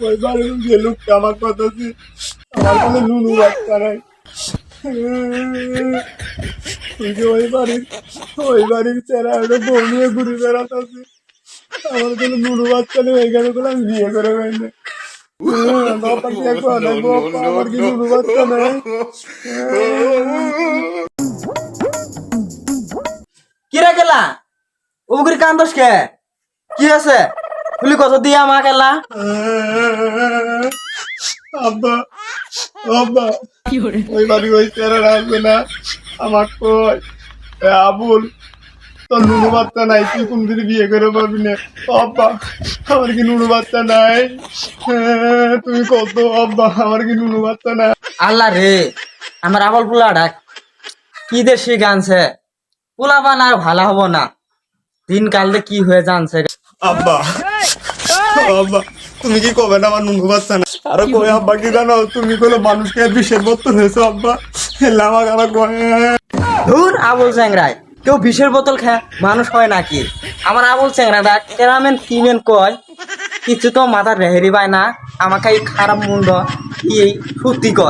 ওই বাড়ির যে লোকটা আমার কথা আমার কোনো নুনু বাচ্চা নাই ওই বাড়ির ওই বাড়ির চেরা একটা বউ নিয়ে ঘুরে বেড়াতেছে আমার কোনো নুনু বাচ্চা নেই এখানে আমি বিয়ে করে করে আমার কি নুনু বাচ্চা নেই গেলা উবুকির কান্দস কে? কি আছে তুলি কত দিয়া মা আব্বা আব্বা ওই বাড়ি ওই চেরা আসবে না। আমার কই? আবুল তোর নুনু বাচ্চা নাই তুই কোনদিন বিয়ে করে পাবি না? আব্বা আমার কি নুনু বাচ্চা নাই? তুমি কত আব্বা আমার কি নুনু বাচ্চা নাই? আল্লাহ রে আমার আবল পুলা ডাক কি দেশি গানছে পুলা বান আর ভালো হব না। দিন কালতে কি হয়ে জানছে আব্বা। আব্বা তুমি কি কবে না আমার নুনু বাচ্চা না? আরে কই আব্বা কি জানো? তুমি কোনো মানুষকে বিষের বোতল হয়েছো আব্বা। লামা গানা কয় ধুর আবুল চ্যাংরায়। কেউ বিষের বোতল খায় মানুষ হয় নাকি? আমার আবুল চ্যাংরাটা কেরামেন কিমেন কয় কিছু তো মাথা রেহেরি পায় না আমাকে এই খারাপ মুন্ড এই সত্যি কয়।